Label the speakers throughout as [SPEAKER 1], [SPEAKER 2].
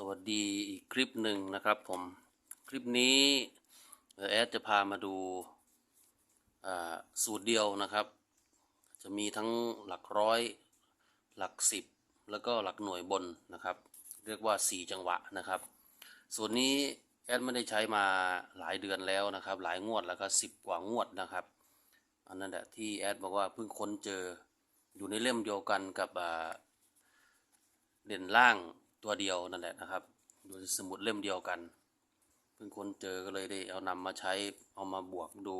[SPEAKER 1] สวัสดีอีกคลิปหนึ่งนะครับผม คลิปนี้แอดจะพามาดูสูตรเดียวนะครับ จะมีทั้งหลักร้อย หลักสิบ แล้วก็หลักหน่วยบนนะครับ เรียกว่า 4 จังหวะนะครับ สูตรนี้แอดไม่ได้ใช้มาหลายเดือนแล้วนะครับ หลายงวดแล้วก็สิบกว่างวดนะครับ อันนั้นแหละที่แอดบอกว่าเพิ่งค้นเจออยู่ในเล่มเดียวกันกับเด่นล่าง ตัวเดียวนั่นแหละนะครับอยู่ในสมุดเล่มเดียวกันเพิ่งค้นเจอก็เลยได้เอานำมาใช้เอามาบวกดู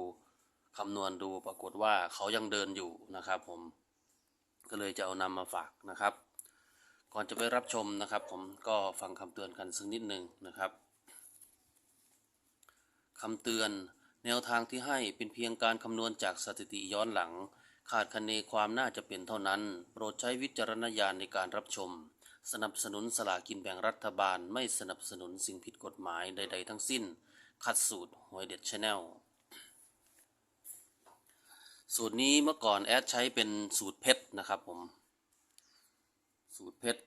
[SPEAKER 1] คำนวณดูปรากฏว่าเขายังเดินอยู่นะครับ ผมก็เลยจะเอานำมาฝากนะครับ ก่อนจะไปรับชมนะครับ ผมก็ฟังคำเตือนกันสักนิดหนึ่งนะครับคำเตือนแนวทางที่ให้เป็นเพียงการคำนวณจากสถิติย้อนหลัง ขาดคะเนความน่าจะเป็นเท่านั้น โปรดใช้วิจารณญาณในการรับชม สนับสนุนสลากินแบ่งรัฐบาลไม่สนับสนุนสิ่งผิดกฎหมายใด ๆ ทั้งสิ้น คัดสูตรหวยเด็ดชาแนลสูตรนี้เมื่อก่อนแอดใช้เป็นสูตรเพชรนะครับผม สูตรเพชร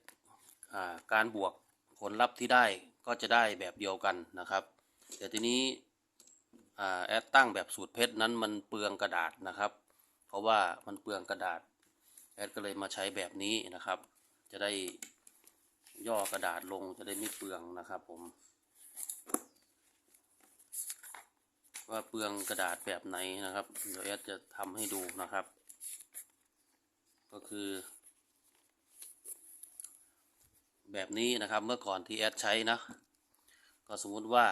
[SPEAKER 1] การบวกผลลัพธ์ที่ได้ก็จะได้แบบเดียวกันนะครับ แต่ทีนี้แอดตั้งแบบสูตรเพชรนั้นมันเปลืองกระดาษนะครับ เพราะว่ามันเปลืองกระดาษ แอดก็เลยมาใช้แบบนี้นะครับ จะได้ ย่อกระดาษลงจะได้ไม่เปลืองนะครับผม ว่าเปลืองกระดาษแบบไหนนะครับ เดี๋ยวแอดจะทำให้ดูนะครับ ก็คือ แบบนี้นะครับเมื่อก่อนที่แอดใช้นะ ก็สมมติว่า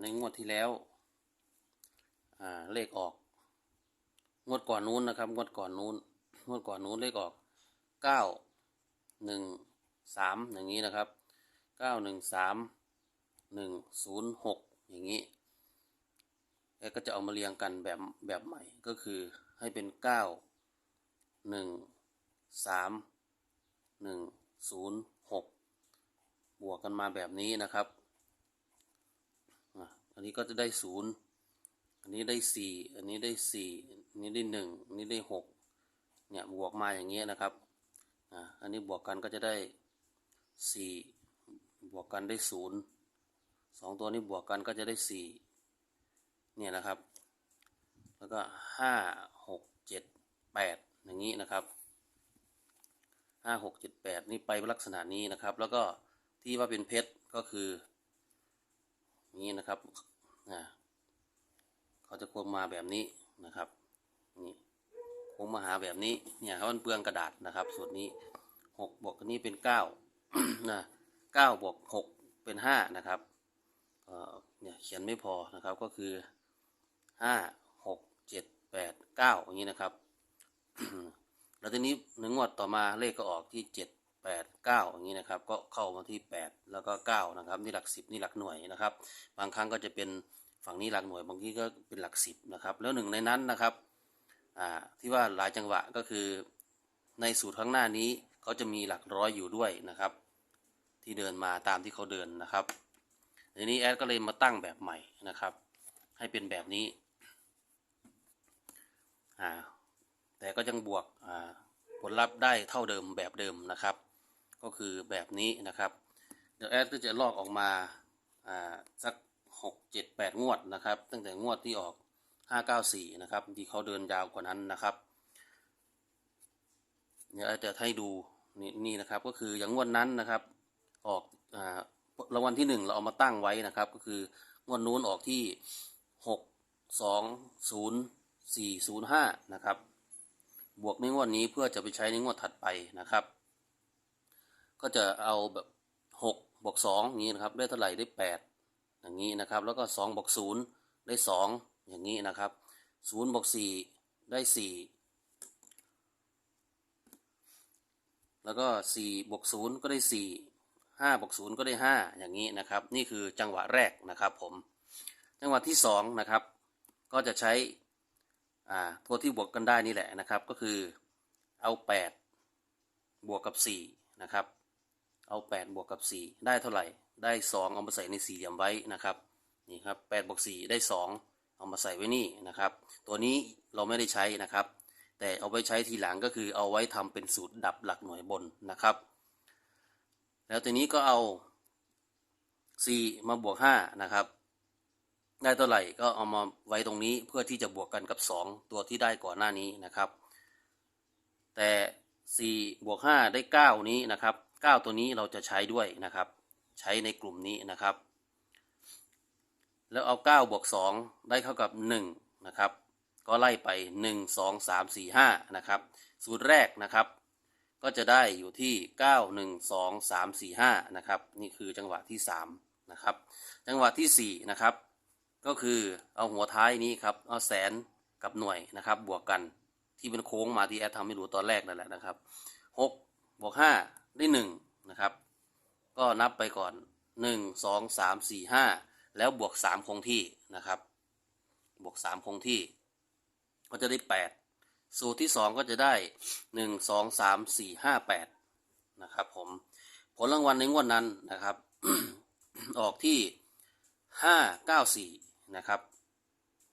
[SPEAKER 1] ในงวดที่แล้วเลขออก งวดก่อนนู้นนะครับ งวดก่อนนู้น งวดก่อนนู้นเลขออกเก้า หนึ่งสามอย่างนี้นะครับเก้าหนึ่งสามหนึ่งศูนย์หกอย่างนี้แล้วก็จะเอามาเรียงกันแบบแบบใหม่ก็คือให้เป็นเก้าหนึ่งสามหนึ่งศูนย์หกบวกกันมาแบบนี้นะครับอันนี้ก็จะได้ศูนย์อันนี้ได้สี่อันนี้ได้สี่อันนี้ได้หนึ่งอันนี้ได้หกเนี่ยบวกมาอย่างเงี้ยนะครับ อันนี้บวกกันก็จะได้สี่บวกกันได้ศูนย์สองตัวนี้บวกกันก็จะได้สี่เนี่ยนะครับ แล้วก็ห้าหกเจ็ดแปดอย่างนี้นะครับห้าหกเจ็ดแปดนี่ไปลักษณะนี้นะครับ แล้วก็ที่ว่าเป็นเพชรก็คือนี้นะครับอ่าเขาจะโค้งมาแบบนี้นะครับนี่ โค้งมาหาแบบนี้เนี่ยครับมันเปลืองกระดาษนะครับส่วนนี้หกบวกนี้เป็นเก้านะเก้าบวกหกเป็นห้านะครับเเนี่ยเขียนไม่พอนะครับก็คือห้าหกเจ็ดแปดเก้าอย่างนี้นะครับแล้วทีนี้หนึ่งงวดต่อมาเลขก็ออกที่เจ็ดแปดเก้าอย่างนี้นะครับก็เข้ามาที่แปดแล้วก็เก้านะครับนี่หลักสิบนี่หลักหน่วยนะครับ บางครั้งก็จะเป็นฝั่งนี้หลักหน่วยบางทีก็เป็นหลักสิบนะครับแล้วหนึ่งในนั้นนะครับ ที่ว่าหลายจังหวะก็คือในสูตรข้างหน้านี้เขาจะมีหลักร้อยอยู่ด้วยนะครับ ที่เดินมาตามที่เขาเดินนะครับทีนี้แอดก็เลยมาตั้งแบบใหม่นะครับ ให้เป็นแบบนี้แต่ก็ยังบวกผลลัพธ์ได้เท่าเดิมแบบเดิมนะครับ ก็คือแบบนี้นะครับ เดี๋ยวแอดก็จะลอกออกมาอ่าสักหกเจ็ดแปดงวดนะครับ ตั้งแต่งวดที่ออก ห้าเก้าสี่นะครับที่เขาเดินยาวกว่านั้นนะครับเดี๋ยวจะให้ดูนี่นี่นะครับก็คืออย่างงวดนั้นนะครับ ออกอ่ารางวัลที่หนึ่งเราเอามาตั้งไว้นะครับ ก็คืองวดนู้นออกที่หกสองศูนย์สี่ศูนย์ห้านะครับ บวกในงวดนี้เพื่อจะไปใช้ในงวดถัดไปนะครับ ก็จะเอาแบบหกบวกสองอย่างนี้นะครับ ได้เท่าไหร่ได้แปดอย่างนี้นะครับ แล้วก็สองบวกศูนย์ได้ส อย่างนี้นะครับศูนย์บวกสี่ได้สี่แล้วก็สี่บวกศูนย์ก็ได้สี่ห้าบวกศูนย์ก็ได้ห้าอย่างนี้นะครับ นี่คือจังหวะแรกนะครับผม จังหวะที่สองนะครับ ก็จะใช้ตัวที่บวกกันได้นี่แหละนะครับ ก็คือเอาแปดบวกกับสี่นะครับ เอาแปดบวกกับสี่ได้เท่าไหร่ ได้สองเอามาใส่ในสี่เหลี่ยมไว้นะครับ นี่ครับแปดบวกสี่ได้สอง เอามาใส่ไว้นี่นะครับ ตัวนี้เราไม่ได้ใช้นะครับ แต่เอาไว้ใช้ทีหลังก็คือเอาไว้ทำเป็นสูตรดับหลักหน่วยบนนะครับ แล้วทีนี้ก็เอาสี่มาบวกห้านะครับได้เท่าไหร่ก็เอามาไว้ตรงนี้เพื่อที่จะบวกกันกับสองตัวที่ได้ก่อนหน้านี้นะครับ แต่สี่บวกห้าได้เก้านี้นะครับเก้าตัวนี้เราจะใช้ด้วยนะครับ ใช้ในกลุ่มนี้นะครับ แล้วเอาเก้าบวกสองได้เท่ากับหนึ่งนะครับ ก็ไล่ไปหนึ่งสองสามสี่ห้านะครับ สูตรแรกนะครับ ก็จะได้อยู่ที่เก้าหนึ่งสองสามสี่ห้านะครับ นี่คือจังหวะที่สามนะครับ จังหวะที่สี่นะครับ ก็คือเอาหัวท้ายนี้ครับ เอาแสนกับหน่วยนะครับ บวกกัน ที่เป็นโค้งมาที่แอดทำให้ดูตอนแรกนั่นแหละนะครับหกบวกห้าได้หนึ่งนะครับ ก็นับไปก่อนหนึ่งสองสามสี่ห้า แล้วบวกสามคงที่นะครับ บวกสามคงที่ ก็จะได้แปดสูตรที่สองก็จะได้หนึ่งสองสามสี่ห้าแปดนะครับผม ผลรางวัลในงวดนั้นนะครับ ออกที่ห้าเก้าสี่นะครับ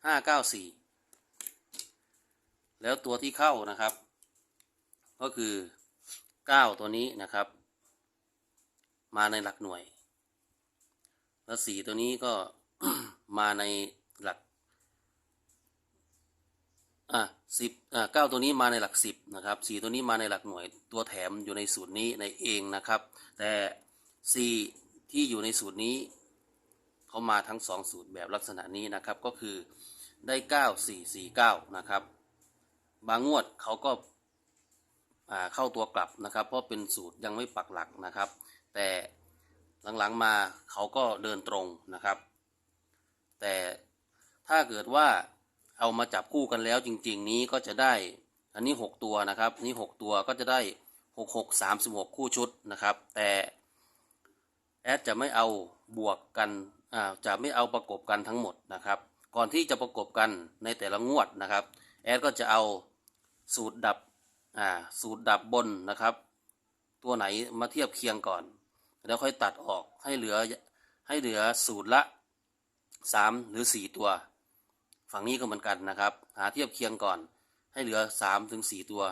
[SPEAKER 1] ห้าเก้าสี่แล้วตัวที่เข้านะครับ ก็คือเก้าตัวนี้นะครับ มาในหลักหน่วย แล้วสี่ตัวนี้ก็มาในหลัก อะสิบอะเก้าตัวนี้มาในหลักสิบนะครับสี่ตัวนี้มาในหลักหน่วย ตัวแถมอยู่ในสูตรนี้ในเองนะครับ แต่สี่ที่อยู่ในสูตรนี้เขามาทั้งสองสูตรแบบลักษณะนี้นะครับ ก็คือได้เก้าสี่สี่เก้านะครับ บางงวดเขาก็เข้าตัวกลับนะครับ เพราะเป็นสูตรยังไม่ปักหลักนะครับ แต่ หลังๆมาเขาก็เดินตรงนะครับ แต่ถ้าเกิดว่าเอามาจับคู่กันแล้วจริง ๆ นี้ก็จะได้อันนี้ 6 ตัวนะครับนี้6ตัวก็จะได้ 6 6 36 คู่ชุดนะครับ แต่แอดจะไม่เอาบวกกันอ่าจะไม่เอาประกบกันทั้งหมดนะครับ ก่อนที่จะประกบกันในแต่ละงวดนะครับแอดก็จะเอาสูตรดับอ่าสูตรดับบนนะครับ ตัวไหนมาเทียบเคียงก่อน แล้วค่อยตัดออกให้เหลือให้เหลือสูตรละสามหรือสี่ตัว ฝั่งนี้ก็เหมือนกันนะครับ หาเทียบเคียงก่อน ให้เหลือสามถึงสี่ตัว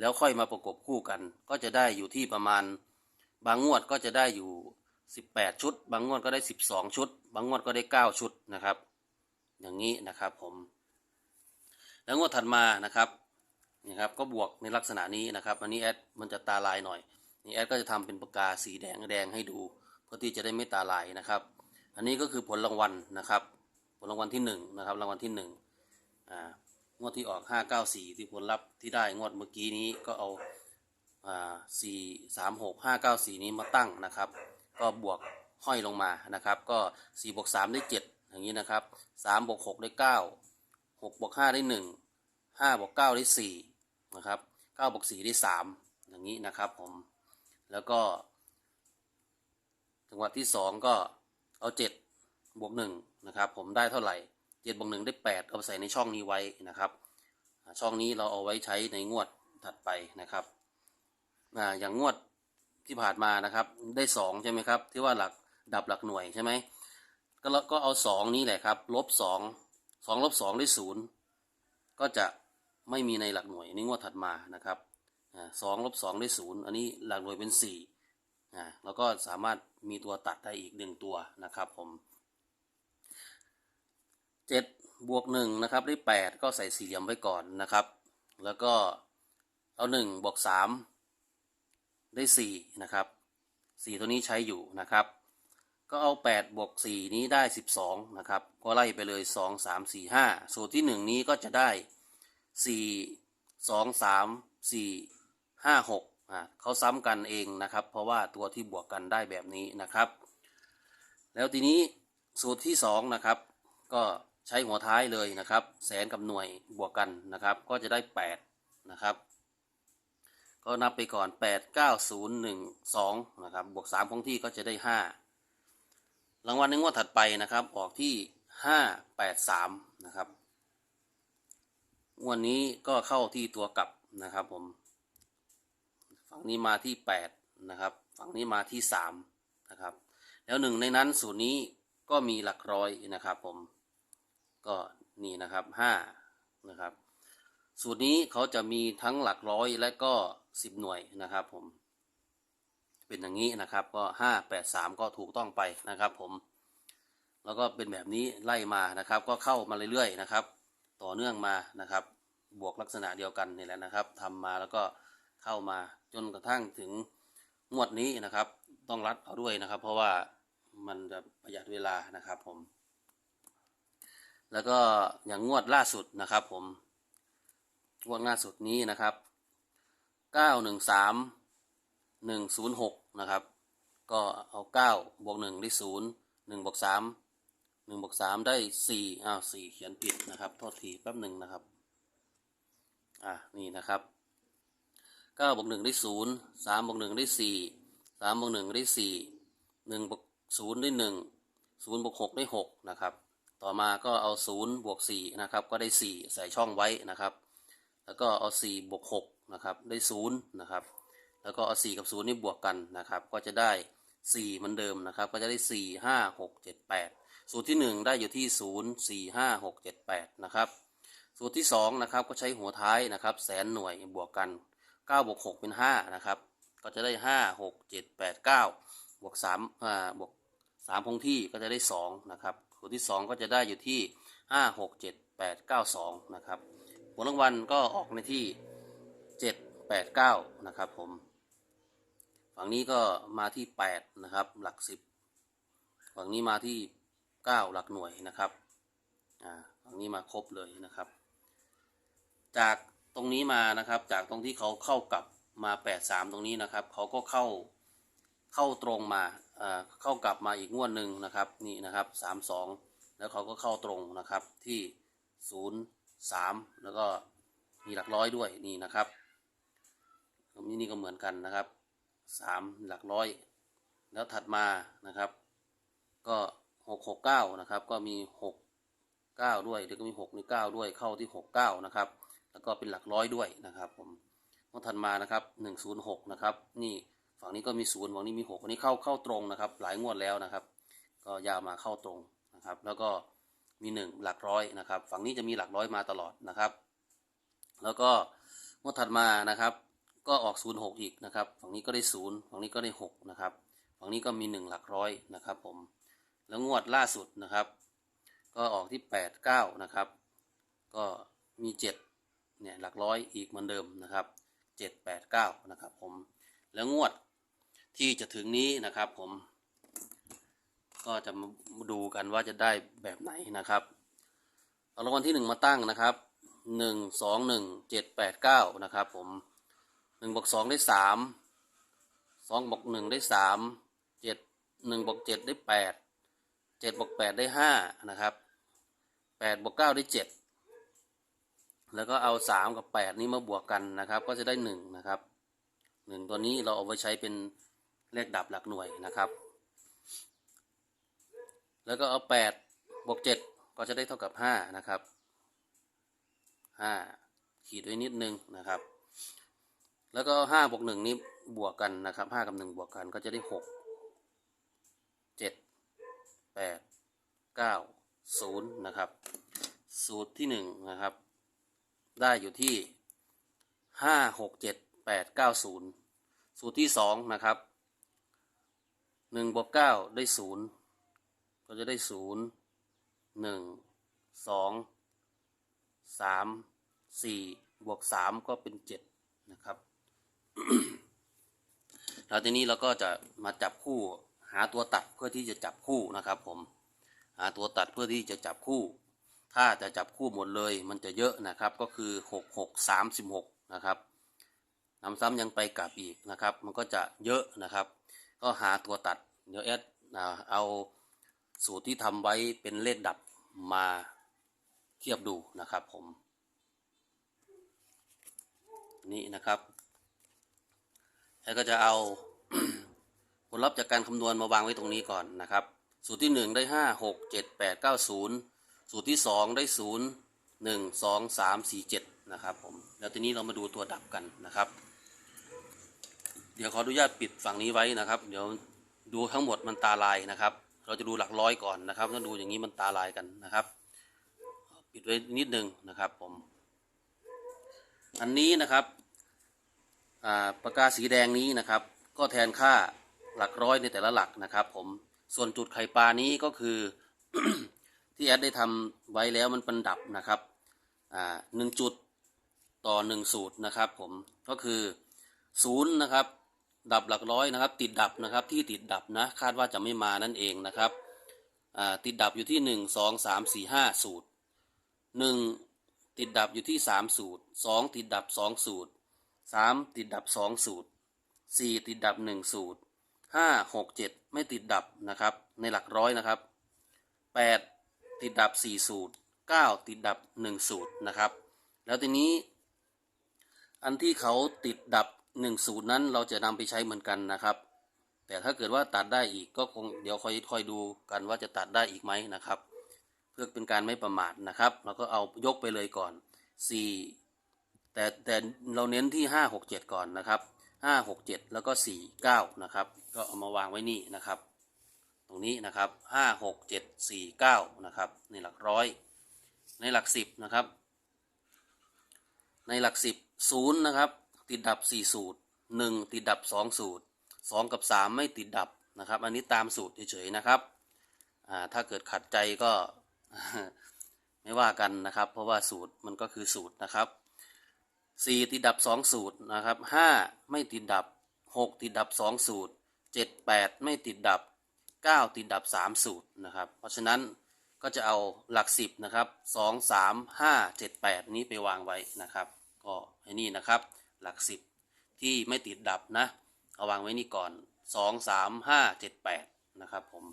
[SPEAKER 1] แล้วค่อยมาประกบคู่กัน ก็จะได้อยู่ที่ประมาณ บางงวดก็จะได้อยู่สิบแปดชุด บางงวดก็ได้สิบสองชุด บางงวดก็ได้เก้าชุดนะครับ อย่างนี้นะครับผม แล้วงวดถัดมานะครับนี่ครับก็บวกในลักษณะนี้นะครับ อันนี้แอดมันจะตาลายหน่อย นี่แอดก็จะทำเป็นปากกาสีแดงแดงให้ดู เพื่อที่จะได้ไม่ตาลายนะครับ อันนี้ก็คือผลรางวัลนะครับ ผลรางวัลที่หนึ่งนะครับรางวัลที่หนึ่งอ่างวดที่ออกห้าเก้าสี่ที่ผลลัพธ์ที่ได้งวดเมื่อกี้นี้ก็เอาอ่าสี่สามหกห้าเก้าสี่นี้มาตั้งนะครับ ก็บวกห้อยลงมานะครับ ก็สี่บวกสามได้เจ็ดอย่างนี้นะครับสามบวกหกได้เก้าหกบวกห้าได้หนึ่งห้าบวกเก้าได้สี่นะครับเก้าบวกสี่ได้สามอย่างนี้นะครับผม แล้วก็จังหวะที่สองก็เอาเจ็ดบวกหนึ่งนะครับ ผมได้เท่าไหร่เจ็ดบวกหนึ่งได้แปดเอาไปใส่ในช่องนี้ไว้นะครับ ช่องนี้เราเอาไว้ใช้ในงวดถัดไปนะครับอย่างงวดที่ผ่านมานะครับได้สองใช่ไหมครับ ที่ว่าหลักดับหลักหน่วยใช่ไหมก็ก็เอาสองนี้แหละครับลบสองสองลบสองได้ศูนย์ก็จะไม่มีในหลักหน่วยในงวดถัดมานะครับ สองลบสองได้ศูนย์อันนี้หลักหน่วยเป็นสี่อ่าแล้วก็สามารถมีตัวตัดได้อีกหนึ่งตัวนะครับผมเจ็ดบวกหนึ่งนะครับได้แปดก็ใส่สี่เหลี่ยมไว้ก่อนนะครับ แล้วก็เอาหนึ่งบวกสามได้สี่นะครับสี่ตัวนี้ใช้อยู่นะครับก็เอาแปดบวกสี่นี้ได้สิบสองนะครับ ก็ไล่ไปเลยสองสามสี่ห้าสูตรที่หนึ่งนี้ก็จะได้สี่สองสามสี่ ห้าหกอ่าเขาซ้ำกันเองนะครับ เพราะว่าตัวที่บวกกันได้แบบนี้นะครับ แล้วทีนี้สูตรที่สองนะครับ ก็ใช้หัวท้ายเลยนะครับ แสนกับหน่วยบวกกันนะครับ ก็จะได้แปดนะครับก็นับไปก่อนแปดเก้าศูนย์หนึ่งสองนะครับ บวกสามของที่ก็จะได้ห้ารางวัลในงวดถัดไปนะครับ ออกที่ห้าแปดสามนะครับ งวดนี้ก็เข้าที่ตัวกลับนะครับผม ฝั่งนี้มาที่แปดนะครับฝั่งนี้มาที่สามนะครับแล้วหนึ่งในนั้นสูตรนี้ก็มีหลักร้อยนะครับผมก็นี่นะครับห้านะครับสูตรนี้เขาจะมีทั้งหลักร้อยและก็สิบหน่วยนะครับผมเป็นอย่างนี้นะครับก็ห้าแปดสามก็ถูกต้องไปนะครับผมแล้วก็เป็นแบบนี้ไล่มานะครับ ก็เข้ามาเรื่อยๆนะครับ ต่อเนื่องมานะครับ บวกลักษณะเดียวกันนี่แหละนะครับทำมาแล้วก็ เข้ามาจนกระทั่งถึงงวดนี้นะครับ ต้องรัดเอาด้วยนะครับ เพราะว่ามันจะประหยัดเวลานะครับผม แล้วก็อย่างงวดล่าสุดนะครับผม งวดล่าสุดนี้นะครับเก้าหนึ่งสามหนึ่งศูนย์หกนะครับ ก็เอาเก้าบวกหนึ่งได้ศูนย์หนึ่งบวกสามหนึ่งบวกสามได้สี่อ้าวสี่เขียนผิดนะครับ โทษทีแป๊บหนึ่งนะครับ อะ นี่นะครับ เก้าบวกหนึ่งได้ศูนย์สามบวกหนึ่งได้สี่สามบวกหนึ่งได้สี่หนึ่งบวกศูนย์ได้หนึ่งศูนย์บวกหกได้หกนะครับ ต่อมาก็เอาศูนย์บวกสี่นะครับ ก็ได้สี่ใส่ช่องไว้นะครับ แล้วก็เอาสี่บวกหกนะครับได้ศูนย์นะครับ แล้วก็เอาสี่กับศูนย์นี่บวกกันนะครับ ก็จะได้สี่เหมือนเดิมนะครับ ก็จะได้สี่ห้าหกเจ็ดแปดสูตรที่หนึ่งได้อยู่ที่ศูนย์สี่ห้าหกเจ็ดแปดนะครับ สูตรที่สองนะครับ ก็ใช้หัวท้ายนะครับ แสนหน่วยบวกกัน เก้าบวกหกเป็นห้านะครับ ก็จะได้ห้าหกเจ็ดแปดเก้าบวกสามอ่าบวกสามคงที่ก็จะได้สองนะครับสูตรที่สองก็จะได้อยู่ที่ห้าหกเจ็ดแปดเก้าสองนะครับผลรางวัลก็ออกในที่เจ็ดแปดเก้านะครับผม ฝั่งนี้ก็มาที่แปดนะครับ หลักสิบฝั่งนี้มาที่เก้าหลักหน่วยนะครับ อ่า ฝั่งนี้มาครบเลยนะครับ จาก ตรงนี้มานะครับ จากตรงที่เขาเข้ากลับมาแปดสามตรงนี้นะครับ เขาก็เข้าเข้าตรงมาเข้ากลับมาอีกงวดหนึ่งนะครับนี่นะครับสามสองแล้วเขาก็เข้าตรงนะครับที่ศูนย์สามแล้วก็มีหลักร้อยด้วยนี่นะครับตรงนี้นี่ก็เหมือนกันนะครับสามหลักร้อย แล้วถัดมานะครับ ก็หกหกเก้านะครับ ก็มีหกเก้าด้วยแล้วก็มีหกมีเก้าด้วยเข้าที่หกเก้านะครับ แล้วก็เป็นหลักร้อยด้วยนะครับผมต้องถัดมานะครับหนึ่งศูนย์หกนะครับ นี่ฝั่งนี้ก็มีศูนย์ฝั่งนี้มีหกอันนี้เข้าเข้าตรงนะครับ หลายงวดแล้วนะครับ ก็ยาวมาเข้าตรงนะครับ แล้วก็มีหนึ่งหลักร้อยนะครับ ฝั่งนี้จะมีหลักร้อยมาตลอดนะครับ แล้วก็งวดถัดมานะครับ ก็ออกศูนย์หกอีกนะครับ ฝั่งนี้ก็ได้ศูนย์ฝั่งนี้ก็ได้หกนะครับ ฝั่งนี้ก็มีหนึ่งหลักร้อยนะครับผม แล้วงวดล่าสุดนะครับ ก็ออกที่แปดเก้านะครับ ก็มีเจ็ด เนี่ยหลักร้อยอีกเหมือนเดิมนะครับเจ็ดแปดเก้านะครับผมแล้วงวดที่จะถึงนี้นะครับผม ก็จะมาดูกันว่าจะได้แบบไหนนะครับเอารางวัลที่หนึ่งมาตั้งนะครับหนึ่งสองหนึ่งเจ็ดแปดเก้านะครับผมหนึ่งบวกสองได้สามสองบวกหนึ่งได้สามเจ็ดหนึ่งบวกเจ็ดได้แปดเจ็ดบวกแปดได้ห้านะครับแปดบวกเก้าได้เจ็ด แล้วก็เอาสามกับแปดนี้มาบวกกันนะครับ ก็จะได้หนึ่งนะครับหนึ่งตัวนี้เราเอาไว้ใช้เป็นเลขดับหลักหน่วยนะครับ แล้วก็เอาแปดบวกเจ็ดก็จะได้เท่ากับห้านะครับห้าขีดไว้นิดนึงนะครับ แล้วก็ห้าบวกหนึ่งนี้บวกกันนะครับห้ากับหนึ่งบวกกันก็จะได้หกเจ็ดแปดเก้าศูนย์นะครับ สูตรที่หนึ่งนะครับ ได้อยู่ที่ห้าหกเจ็ดแปดเก้าศูนย์สูตรที่สองนะครับหนึ่งบวกเก้าได้ศูนย์ก็จะได้ศูนย์หนึ่งสองสามสี่บวกสามก็เป็นเจ็ดนะครับแล้วทีนี้เราก็จะมาจับคู่หาตัวตัดเพื่อที่จะจับคู่นะครับผม หาตัวตัดเพื่อที่จะจับคู่ ถ้าจะจับคู่หมดเลยมันจะเยอะนะครับก็คือ 6 6 36 นะครับนำซ้ำยังไปกลับอีกนะครับ มันก็จะเยอะนะครับ ก็หาตัวตัดเดี๋ยวแอสเอาสูตรที่ทำไว้เป็นเลขดับมาเทียบดูนะครับผมนี่นะครับแล้วก็จะเอาผลลัพธ์จากการคำนวณมาวางไว้ตรงนี้ก่อนนะครับ สูตรที่ 1 ได้ 5 6 7 8 9 0 สูตรที่สองได้ศูนย์หนึ่งสองสามสี่เจ็ดนะครับผมแล้วทีนี้เรามาดูตัวดับกันนะครับ เดี๋ยวขออนุญาตปิดฝั่งนี้ไว้นะครับ เดี๋ยวดูทั้งหมดมันตาลายนะครับ เราจะดูหลักร้อยก่อนนะครับถ้าดูอย่างนี้มันตาลายกันนะครับ ปิดไว้นิดนึงนะครับผม อันนี้นะครับอ่าปากกาสีแดงนี้นะครับ ก็แทนค่าหลักร้อยในแต่ละหลักนะครับ ผมส่วนจุดไข่ปลานี้ก็คือ ที่แอดได้ทำไว้แล้วมันเป็นดับนะครับอ่าหนึ่งจุดต่อหนึ่งสูตรนะครับ ผมก็คือศูนย์นะครับ ดับหลักร้อยนะครับ ติดดับนะครับที่ติดดับนะคาดว่าจะไม่มานั่นเองนะครับอ่าติดดับอยู่ที่หนึ่งสองสามสี่ห้าสูตรหนึ่งติดดับอยู่ที่สามสูตรสองติดดับสองสูตรสามติดดับสองสูตรสี่ติดดับหนึ่งสูตรห้าหกเจ็ดไม่ติดดับนะครับ ในหลักร้อยนะครับแปด ติดดับสี่สูตรเก้าติดดับหนึ่งสูตรนะครับ แล้วทีนี้ อันที่เขาติดดับหนึ่งสูตรนั้นเราจะนำไปใช้เหมือนกันนะครับ แต่ถ้าเกิดว่าตัดได้อีกก็คงเดี๋ยวคอยคอยดูกันว่าจะตัดได้อีกไหมนะครับ เพื่อเป็นการไม่ประมาทนะครับ เราก็เอายกไปเลยก่อน 4 แต่แต่เราเน้นที่ 5 6 7 ก่อนนะครับ 5 6 7 แล้วก็ 4 9 นะครับ ก็เอามาวางไว้นี่นะครับ ตรงนี้นะครับ5 6 7 4 9นะครับในหลักร้อย ในหลัก10นะครับ ในหลัก10 0นะครับ ติดดับ4สูตร1ติดดับ2สูตร2กับ3ไม่ติดดับนะครับ อันนี้ตามสูตรเฉยๆนะครับอ่าถ้าเกิดขัดใจก็ไม่ว่ากันนะครับ เพราะว่าสูตรมันก็คือสูตรนะครับสี่ติดดับสองสูตรนะครับห้าไม่ติดดับหกติดดับสองสูตรเจ็ดแปดไม่ติดดับ เก้าติดดับสามสูตรนะครับ เพราะฉะนั้นก็จะเอาหลักสิบนะครับสองสามห้าเจ็ดแปดนี้ไปวางไว้นะครับ ก็ให้นี่นะครับหลักสิบที่ไม่ติดดับนะ เอาวางไว้นี่ก่อนสองสามห้าเจ็ดแปดนะครับผม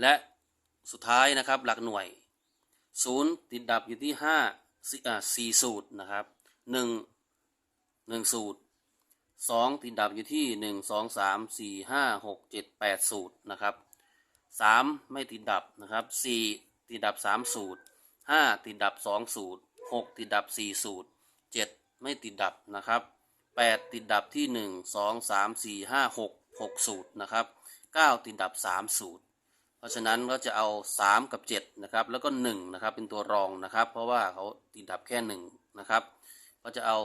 [SPEAKER 1] และสุดท้ายนะครับหลักหน่วยศูนย์ติดดับอยู่ที่ห้าสี่สูตรนะครับหนึ่งหนึ่งสูตร สองติดดับอยู่ที่หนึ่งสองสามสี่ห้าหกเจ็ดแปดสูตรนะครับสามไม่ติดดับนะครับสี่ติดดับสามสูตรห้าติดดับสองสูตรหกติดดับสี่สูตรเจ็ดไม่ติดดับนะครับแปดติดดับที่หนึ่งสองสามสี่ห้าหกหกสูตรนะครับเก้าติดดับสามสูตร เพราะฉะนั้นก็จะเอา3กับ7นะครับแล้วก็1นะครับเป็นตัวรองนะครับ เพราะว่าเขาติดดับแค่1นะครับก็จะเอา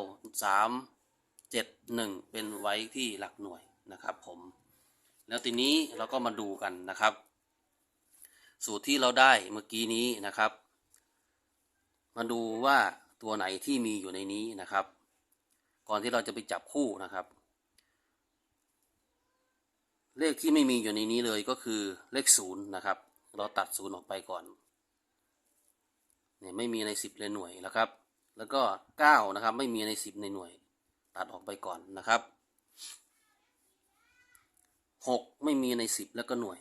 [SPEAKER 1] 3 7 1 เป็นไว้ที่หลักหน่วยนะครับผม แล้วทีนี้เราก็มาดูกันนะครับ สูตรที่เราได้เมื่อกี้นี้นะครับ มาดูว่าตัวไหนที่มีอยู่ในนี้นะครับ ก่อนที่เราจะไปจับคู่นะครับ เลขที่ไม่มีอยู่ในนี้เลยก็คือเลขศูนย์นะครับ เราตัดศูนย์ออกไปก่อนเนี่ยไม่มีในสิบในหน่วยแล้วครับ แล้วก็เก้านะครับ ไม่มีในสิบในหน่วย ตัดออกไปก่อนนะครับหกไม่มีในสิบแล้วก็หน่วย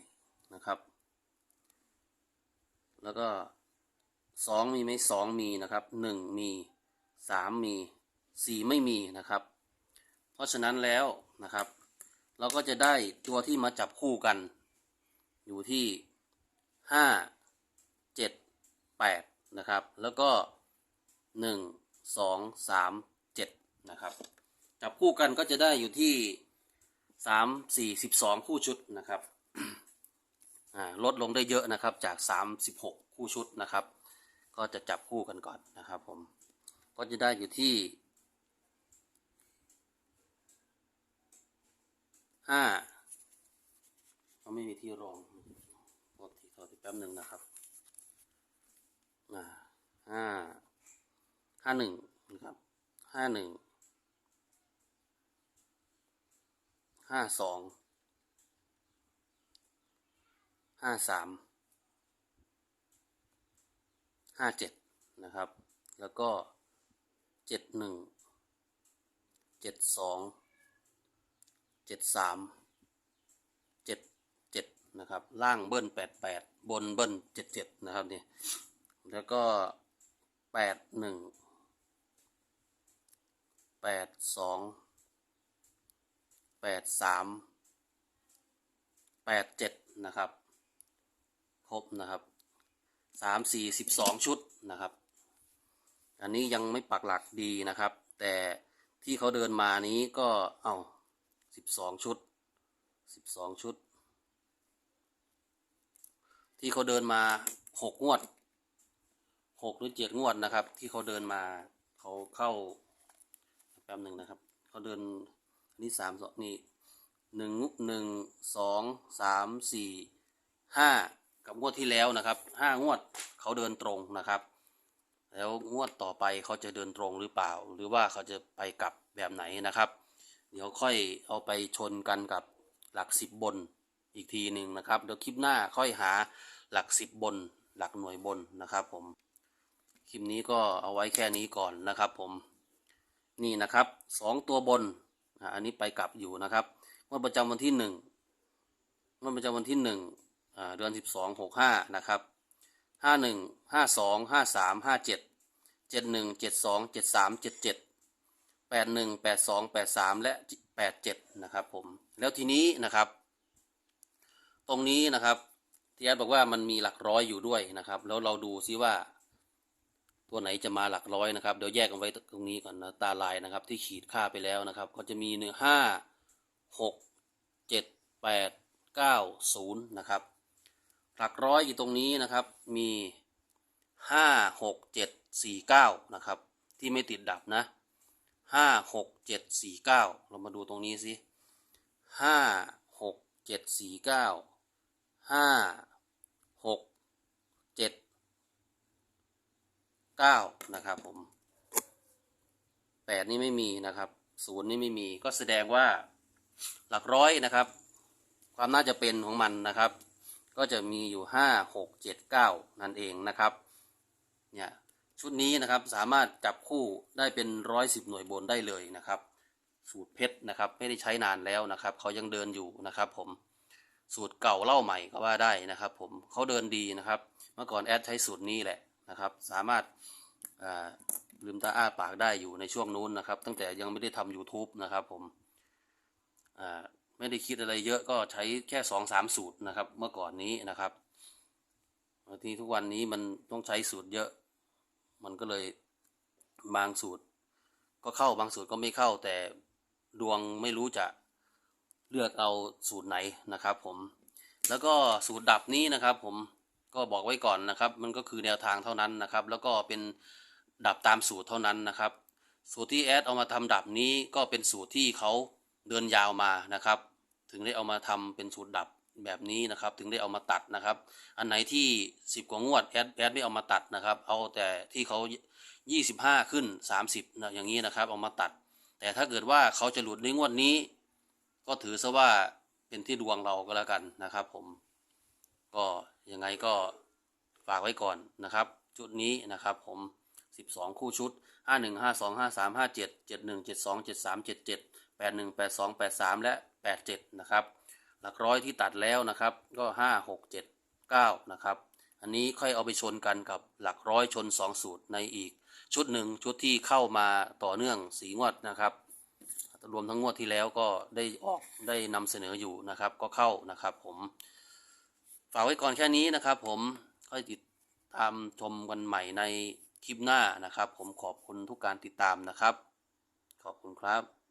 [SPEAKER 1] นะครับ แล้วก็สองมีไหมสองมีนะครับหนึ่งมีสามมีสี่ไม่มีนะครับ เพราะฉะนั้นแล้วนะครับ เราก็จะได้ตัวที่มาจับคู่กัน อยู่ที่ห้าเจ็ดแปดนะครับ แล้วก็หนึ่งสองสามเจ็ดนะครับ จับคู่กันก็จะได้อยู่ที่สามสี่สิบสองคู่ชุดนะครับลดลงได้เยอะนะครับจากสามสิบหกคู่ชุดนะครับ ก็จะจับคู่กันก่อนนะครับผมก็จะได้อยู่ที่ห้าเขาไม่มีที่รองโทษทีโทษทีแป๊บหนึ่งนะครับห้าห้าหนึ่งนะครับห้าหนึ่ง ห้าสอง ห้าสาม ห้าเจ็ดนะครับ แล้วก็เจ็ดหนึ่ง เจ็ดสอง เจ็ดสาม เจ็ดเจ็ดนะครับ ล่างเบิ้ลแปดแปด บนเบิ้ลเจ็ดเจ็ดนะครับนี่ แล้วก็แปดหนึ่ง แปดสอง แปดสามแปดเจ็ดนะครับ ครบนะครับสามสี่สิบสองชุดนะครับ อันนี้ยังไม่ปักหลักดีนะครับ แต่ที่เขาเดินมานี้ก็เอาสิบสองชุดสิบสองชุด ที่เขาเดินมาหกงวดหกหรือเจ็ดงวดนะครับ ที่เขาเดินมาเขาเข้าแป๊บหนึ่งนะครับ เขาเดิน อันนี้สามสองนี่หนึ่งหนึ่งสองสามสี่ห้ากับงวดที่แล้วนะครับห้างวดเขาเดินตรงนะครับ แล้วงวดต่อไปเขาจะเดินตรงหรือเปล่า หรือว่าเขาจะไปกลับแบบไหนนะครับ เดี๋ยวค่อยเอาไปชนกันกับหลักสิบบนอีกทีหนึ่งนะครับเดี๋ยวคลิปหน้าค่อยหาหลักสิบบน หลักหน่วยบนนะครับผมคลิปนี้ก็เอาไว้แค่นี้ก่อนนะครับผมนี่นะครับสองตัวบน อันนี้ไปกลับอยู่นะครับงวดประจำวันที่หนึ่งงวดประจำวันที่หนึ่งเดือนสิบสองหกห้านะครับห้าหนึ่งห้าสองห้าสามห้าเจ็ดเจ็ดหนึ่งเจ็ดสองเจ็ดสามเจ็ดเจ็ดแปดหนึ่งแปดสองแปดสามและแปดเจ็ดนะครับผมแล้วทีนี้นะครับ ตรงนี้นะครับที่แอดบอกว่ามันมีหลักร้อยอยู่ด้วยนะครับ แล้วเราดูซิว่า ตัวไหนจะมาหลักร้อยนะครับ เดี๋ยวแยกกันไว้ตรงนี้ก่อนนะตาลายนะครับ ที่ขีดค่าไปแล้วนะครับ ก็จะมีหนึ่งห้าหกเจ็ดแปดเก้าศูนย์นะครับ หลักร้อยอยู่ตรงนี้นะครับมีห้าหกเจ็ดสี่เก้านะครับ ที่ไม่ติดดับนะห้าหกเจ็ดสี่เก้าเรามาดูตรงนี้สิห้าหกเจ็ดสี่เก้าห้าหกเจ็ด เก้านะครับผมแปดนี่ไม่มีนะครับศูนย์นี่ไม่มีก็แสดงว่าหลักร้อยนะครับ ความน่าจะเป็นของมันนะครับ ก็จะมีอยู่ห้าหกเจ็ดเก้านั่นเองนะครับเนี่ยชุดนี้นะครับสามารถจับคู่ได้เป็นร้อยสิบหน่วยบนได้เลยนะครับ สูตรเพชรนะครับไม่ได้ใช้นานแล้วนะครับ เขายังเดินอยู่นะครับ ผมสูตรเก่าเล่าใหม่ก็ว่าได้นะครับ ผมเขาเดินดีนะครับ เมื่อก่อนแอดใช้สูตรนี้แหละ นะครับ สามารถลืมตาอ้าปากได้อยู่ในช่วงนู้นนะครับ ตั้งแต่ยังไม่ได้ทำ YouTube นะครับผมไม่ได้คิดอะไรเยอะก็ใช้แค่สองสามสูตรนะครับ เมื่อก่อนนี้นะครับบางทีทุกวันนี้มันต้องใช้สูตรเยอะ มันก็เลยบางสูตร ก็เข้าบางสูตรก็ไม่เข้าแต่ดวงไม่รู้จะเลือกเอาสูตรไหนนะครับ ผม แล้วก็สูตรดับนี้นะครับ ผม ก็บอกไว้ก่อนนะครับ มันก็คือแนวทางเท่านั้นนะครับ แล้วก็เป็นดับตามสูตรเท่านั้นนะครับ สูตรที่แอดเอามาทำดับนี้ก็เป็นสูตรที่เขาเดินยาวมานะครับ ถึงได้เอามาทำเป็นสูตรดับแบบนี้นะครับ ถึงได้เอามาตัดนะครับ อันไหนที่สิบกว่างวดแอดแอดไม่เอามาตัดนะครับ เอาแต่ที่เขายี่สิบห้าขึ้นสามสิบนะอย่างนี้นะครับเอามาตัด แต่ถ้าเกิดว่าเขาจะหลุดในงวดนี้ ก็ถือซะว่าเป็นที่ดวงเราก็แล้วกันนะครับ ผมก็ ยังไงก็ฝากไว้ก่อนนะครับ ชุดนี้นะครับผม 12 คู่ชุด 51 52 53 57 71 72 73 77 81 82 83 และ 87 นะครับ หลักร้อยที่ตัดแล้วนะครับก็ 5 6 7 9 นะครับ อันนี้ค่อยเอาไปชนกันกับหลักร้อยชน 2 สูตรในอีก ชุดหนึ่งชุดที่เข้ามาต่อเนื่องสีงวดนะครับรวมทั้งงวดที่แล้วก็ได้ออกได้นำเสนออยู่นะครับ ก็เข้านะครับผม ฝากไว้ก่อนแค่นี้นะครับ ผมค่อยติดตามชมกันใหม่ในคลิปหน้านะครับ ผมขอบคุณทุกการติดตามนะครับ ขอบคุณครับ